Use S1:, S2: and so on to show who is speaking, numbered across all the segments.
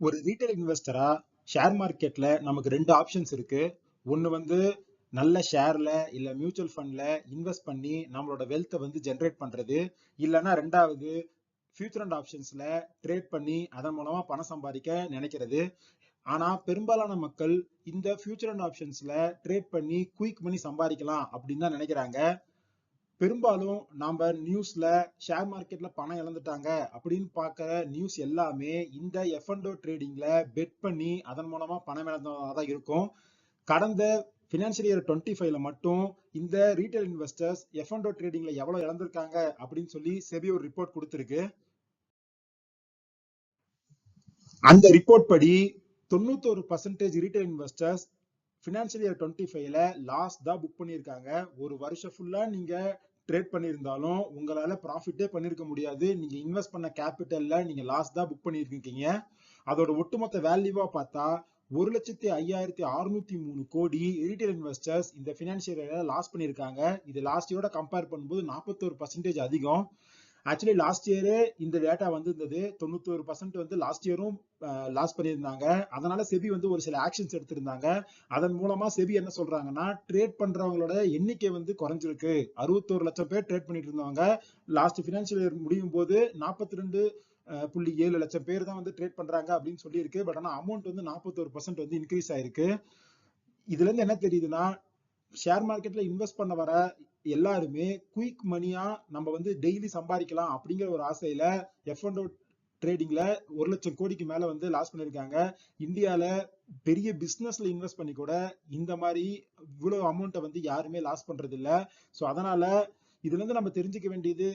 S1: ஒரு retail இன்வெஸ்டரா share மார்க்கெட்ல நமக்கு ரெண்டு ஆப்ஷன்ஸ் இருக்கு. ஒன்னு வந்து நல்ல ஷேர்ல இல்ல மியூச்சுவல் ஃபண்ட்ல இன்வெஸ்ட் பண்ணி நம்மளோட வெல்த்தை வந்து ஜென்ரேட் பண்றது. இல்லைன்னா ரெண்டாவது ஃபியூச்சர் அண்ட் ஆப்ஷன்ஸ்ல ட்ரேட் பண்ணி அதன் மூலமா பணம் சம்பாதிக்க நினைக்கிறது. ஆனா பெரும்பாலான மக்கள் இந்த ஃபியூச்சர் அண்ட் ஆப்ஷன்ஸ்ல ட்ரேட் பண்ணி குயிக் மணி சம்பாதிக்கலாம் அப்படின்னு தான் நினைக்கிறாங்க. பெரும்பாலும் நாம நியூஸ்ல ஷேர் மார்க்கெட்ல பணம் இழந்துட்டாங்க அப்படின்னு பாக்குற நியூஸ் எல்லாமே இந்த எஃப் அண்டோ ட்ரேடிங்ல பெட் பண்ணி அதன் மூலமா பணம் இழந்ததாக தான் இருக்கும். கடந்த பினான்சியல் இயர் டுவெண்ட்டி ஃபைவ்ல மட்டும் இந்த retail investors F and O ட்ரேடிங்ல எவ்வளவு இழந்திருக்காங்க அப்படின்னு சொல்லி செபி ஒரு ரிப்போர்ட் கொடுத்துருக்கு. அந்த ரிப்போர்ட் படி தொண்ணூத்தொரு percentage retail investors financial year twenty ஃபைவ்ல லாஸ் தான் புக் பண்ணியிருக்காங்க. ஒரு வருஷம் ஃபுல்லா நீங்க ட்ரேட் பண்ணியிருந்தாலும் உங்களால ப்ராஃபிட்டே பண்ணியிருக்க முடியாது. நீங்க இன்வெஸ்ட் பண்ண கேபிட்டல்ல நீங்க லாஸ் தான் புக் பண்ணியிருக்கீங்க. அதோட ஒட்டுமொத்த வேல்யூவா பார்த்தா ஒரு லட்சத்தி ஐயாயிரத்தி அறுநூத்தி மூணு கோடி ரீட்டைல் இன்வெஸ்டர்ஸ் இந்த பினான்சியல் லாஸ் பண்ணியிருக்காங்க. இது லாஸ்ட் இயரோட கம்பேர் பண்ணும்போது நாற்பத்தோரு பர்சன்டேஜ் அதிகம். ஆக்சுவலி லாஸ்ட் இயரே இந்த டேட்டா வந்து இருந்தது தொண்ணூத்தோரு பர்சன்ட் வந்து லாஸ்ட் இயரும் லாஸ் பண்ணியிருந்தாங்க. அதனால செபி வந்து ஒரு சில ஆக்ஷன்ஸ் எடுத்திருந்தாங்க. அதன் மூலமா செபி என்ன சொல்றாங்கன்னா ட்ரேட் பண்றவங்களோட எண்ணிக்கை வந்து குறைஞ்சிருக்கு. அறுபத்தோரு லட்சம் பேர் ட்ரேட் பண்ணிட்டு இருந்தவங்க. லாஸ்ட் பினான்சியல் இயர் முடியும் போது நாற்பத்தி ரெண்டு புள்ளி ஏழு லட்சம் பேர் தான் வந்து ட்ரேட் பண்றாங்க அப்படின்னு சொல்லியிருக்கு. பட் ஆனால் அமௌண்ட் வந்து நாற்பத்தோரு பர்சன்ட் வந்து இன்க்ரீஸ் ஆயிருக்கு. இதுல இருந்து என்ன தெரியுதுன்னா ஷேர் மார்க்கெட்ல இன்வெஸ்ட் பண்ண வர எல்லாருமே குயிக் மணியா நம்ம வந்து டெய்லி சம்பாதிக்கலாம் அப்படிங்கிற ஒரு ஆசையில எஃப் அண்ட் ட்ரேடிங்ல ஒரு லட்சம் கோடிக்கு மேல வந்து லாஸ் பண்ணிருக்காங்க. இந்தியால பெரிய பிசினஸ்ல இன்வெஸ்ட் பண்ணி கூட இந்த மாதிரி இவ்வளவு அமௌண்ட்டை வந்து யாருமே லாஸ் பண்றது இல்ல ஸோ அதனால இதுல இருந்து நம்ம தெரிஞ்சுக்க வேண்டியது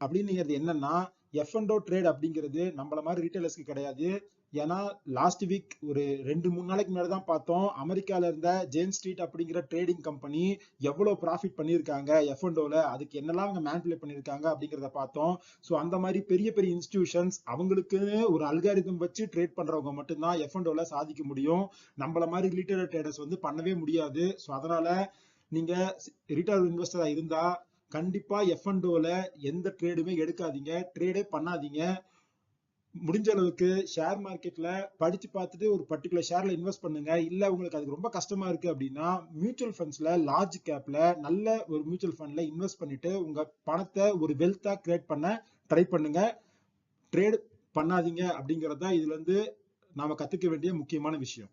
S1: அப்படின்னு என்னன்னா எஃப் அண்ட் ட்ரேட் அப்படிங்கிறது நம்மள மாதிரி ரீட்டைலர்ஸ்க்கு கிடையாது. ஏன்னா லாஸ்ட் வீக் ஒரு ரெண்டு மூணு நாளைக்கு முன்னாடி தான் பார்த்தோம். அமெரிக்கால இருந்த ஜேன் ஸ்ட்ரீட் அப்படிங்கிற ட்ரேடிங் கம்பெனி எவ்வளவு ப்ராஃபிட் பண்ணியிருக்காங்க எஃப் அண்டோல அதுக்கு என்னெல்லாம் அவங்க மேனிபுலேட் பண்ணியிருக்காங்க அப்படிங்கிறத பார்த்தோம். ஸோ அந்த மாதிரி பெரிய பெரிய இன்ஸ்டிடியூஷன்ஸ் அவங்களுக்கு ஒரு அல்காரிதம் வச்சு ட்ரேட் பண்றவங்க மட்டும்தான் எஃப் அண்டோல சாதிக்க முடியும். நம்மள மாதிரி ரிலேட்டட் ட்ரேடர்ஸ் வந்து பண்ணவே முடியாது. ஸோ அதனால நீங்க ரிட்டையர்ட் இன்வெஸ்டரா இருந்தா கண்டிப்பா எஃப் அண்டோல எந்த ட்ரேடுமே எடுக்காதீங்க. ட்ரேடே பண்ணாதீங்க. முடிஞ்ச அளவுக்கு ஷேர் மார்க்கெட்ல படிச்சு பார்த்துட்டு ஒரு பர்டிகுலர் ஷேர்ல இன்வெஸ்ட் பண்ணுங்க. இல்ல உங்களுக்கு அதுக்கு ரொம்ப கஷ்டமா இருக்கு அப்படின்னா மியூச்சுவல் ஃபண்ட்ஸ்ல லார்ஜ் கேப்ல நல்ல ஒரு மியூச்சுவல் ஃபண்ட்ல இன்வெஸ்ட் பண்ணிட்டு உங்க பணத்தை ஒரு வெல்த்தா கிரியேட் பண்ண ட்ரை பண்ணுங்க. ட்ரேட் பண்ணாதீங்க அப்படிங்கறத தான் இதுல இருந்து நாம கத்துக்க வேண்டிய முக்கியமான விஷயம்.